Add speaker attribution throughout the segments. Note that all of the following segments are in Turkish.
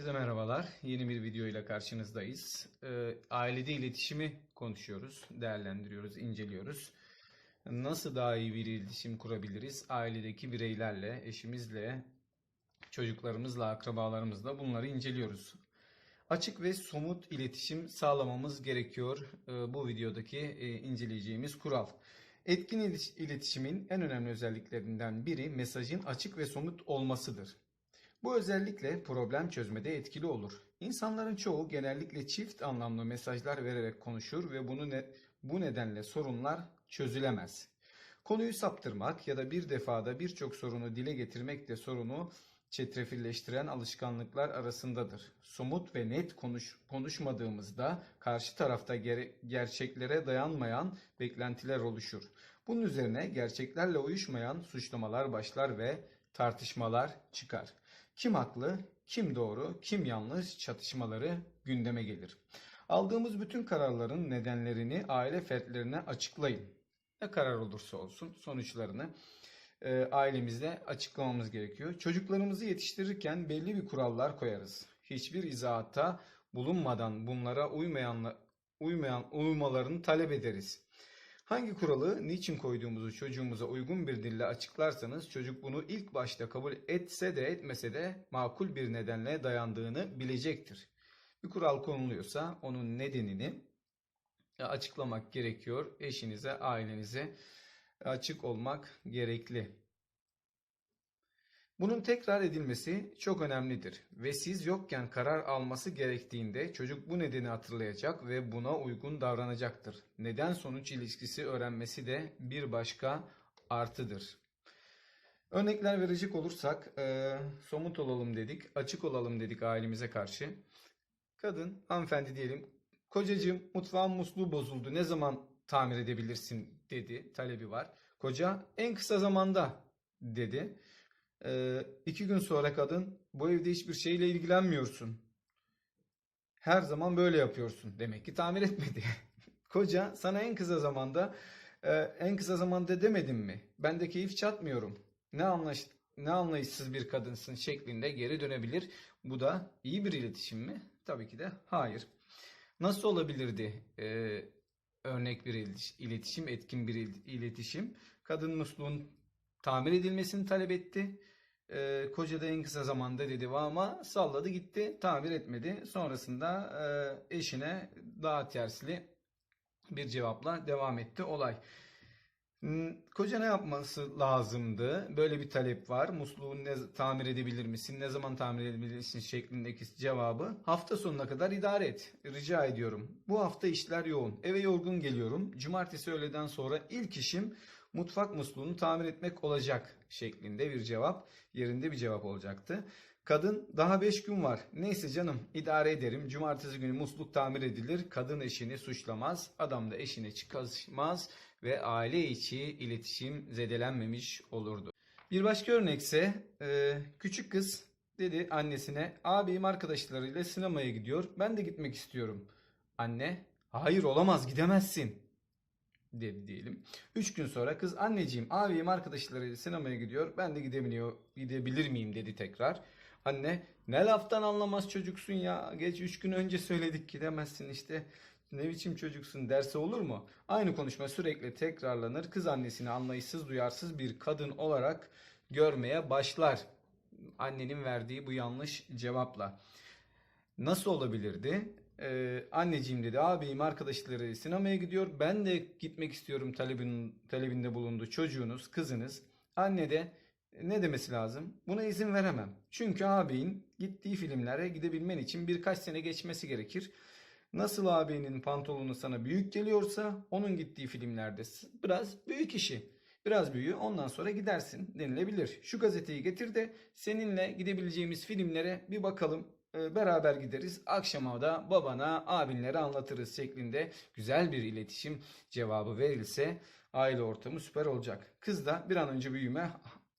Speaker 1: Herkese merhabalar. Yeni bir video ile karşınızdayız. Ee, ailede iletişimi konuşuyoruz, değerlendiriyoruz, inceliyoruz. Nasıl daha iyi bir iletişim kurabiliriz? Ailedeki bireylerle, eşimizle, çocuklarımızla, akrabalarımızla bunları inceliyoruz. Açık ve somut iletişim sağlamamız gerekiyor. Ee, bu videodaki e, inceleyeceğimiz kural. Etkin iletişimin en önemli özelliklerinden biri mesajın açık ve somut olmasıdır. Bu özellikle problem çözmede etkili olur. İnsanların çoğu genellikle çift anlamlı mesajlar vererek konuşur ve bunu ne, bu nedenle sorunlar çözülemez. Konuyu saptırmak ya da bir defada birçok sorunu dile getirmek de sorunu çetrefilleştiren alışkanlıklar arasındadır. Somut ve net konuş, konuşmadığımızda karşı tarafta gere- gerçeklere dayanmayan beklentiler oluşur. Bunun üzerine gerçeklerle uyuşmayan suçlamalar başlar ve tartışmalar çıkar. Kim haklı, kim doğru, kim yanlış çatışmaları gündeme gelir. Aldığımız bütün kararların nedenlerini aile fertlerine açıklayın. Ne karar olursa olsun sonuçlarını e, ailemizde açıklamamız gerekiyor. Çocuklarımızı yetiştirirken belli bir kurallar koyarız. Hiçbir izahatta bulunmadan bunlara uymayanla, uymayan uymalarını talep ederiz. Hangi kuralı niçin koyduğumuzu çocuğumuza uygun bir dille açıklarsanız çocuk bunu ilk başta kabul etse de etmese de makul bir nedenle dayandığını bilecektir. Bir kural konuluyorsa onun nedenini açıklamak gerekiyor. Eşinize, ailenize açık olmak gerekli. Bunun tekrar edilmesi çok önemlidir ve siz yokken karar alması gerektiğinde çocuk bu nedeni hatırlayacak ve buna uygun davranacaktır. Neden sonuç ilişkisi öğrenmesi de bir başka artıdır. Örnekler verecek olursak e, somut olalım dedik, açık olalım dedik ailemize karşı. Kadın, hanımefendi diyelim, kocacığım mutfağın musluğu bozuldu ne zaman tamir edebilirsin dedi, talebi var. Koca en kısa zamanda dedi. Ee, iki gün sonra kadın bu evde hiçbir şeyle ilgilenmiyorsun. Her zaman böyle yapıyorsun. Demek ki tamir etmedi. Koca sana en kısa zamanda e, en kısa zamanda demedim mi? Ben de keyif çatmıyorum. Ne anlaş ne anlayışsız bir kadınsın şeklinde geri dönebilir. Bu da iyi bir iletişim mi? Tabii ki de hayır. Nasıl olabilirdi e, örnek bir iletiş- iletişim, etkin bir il- iletişim? Kadın musluğun tamir edilmesini talep etti. Ee, koca da en kısa zamanda dedi ama salladı gitti tamir etmedi. Sonrasında e, eşine daha tersli bir cevapla devam etti olay. Hmm, Koca ne yapması lazımdı? Böyle bir talep var. Musluğu ne, tamir edebilir misin? Ne zaman tamir edebilirsin şeklindeki cevabı hafta sonuna kadar idare et. Rica ediyorum. Bu hafta işler yoğun. Eve yorgun geliyorum. Cumartesi öğleden sonra ilk işim mutfak musluğunu tamir etmek olacak şeklinde bir cevap. Yerinde bir cevap olacaktı. Kadın daha 5 gün var. Neyse canım idare ederim. Cumartesi günü musluk tamir edilir. Kadın eşini suçlamaz. Adam da eşine çıkmaz ve aile içi iletişim zedelenmemiş olurdu. Bir başka örnekse e, küçük kız dedi annesine abim arkadaşlarıyla sinemaya gidiyor. Ben de gitmek istiyorum. Anne hayır olamaz gidemezsin dedi diyelim. Üç gün sonra kız anneciğim abim arkadaşlarıyla sinemaya gidiyor. Ben de gidebiliyor, gidebilir miyim dedi tekrar. Anne ne laftan anlamaz çocuksun ya. Geç üç gün önce söyledik gidemezsin işte. Ne biçim çocuksun derse olur mu? Aynı konuşma sürekli tekrarlanır. Kız annesini anlayışsız duyarsız bir kadın olarak görmeye başlar. Annenin verdiği bu yanlış cevapla. Nasıl olabilirdi? Ee, anneciğim dedi abim arkadaşları sinemaya gidiyor. Ben de gitmek istiyorum talebin, talebinde bulundu çocuğunuz, kızınız. Anne de ne demesi lazım? Buna izin veremem. Çünkü abin gittiği filmlere gidebilmen için birkaç sene geçmesi gerekir. Nasıl abinin pantolonu sana büyük geliyorsa onun gittiği filmlerde biraz büyük işi. Biraz büyüğü ondan sonra gidersin denilebilir. Şu gazeteyi getir de seninle gidebileceğimiz filmlere bir bakalım. Ee, beraber gideriz. Akşama da babana, abinlere anlatırız şeklinde güzel bir iletişim cevabı verilse aile ortamı süper olacak. Kız da bir an önce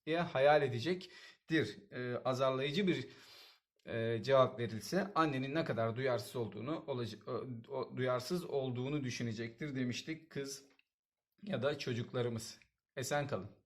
Speaker 1: büyümeye hayal edecektir. Ee, azarlayıcı bir e, cevap verilse annenin ne kadar duyarsız olduğunu olaca- duyarsız olduğunu düşünecektir demiştik kız ya da çocuklarımız. Esen kalın.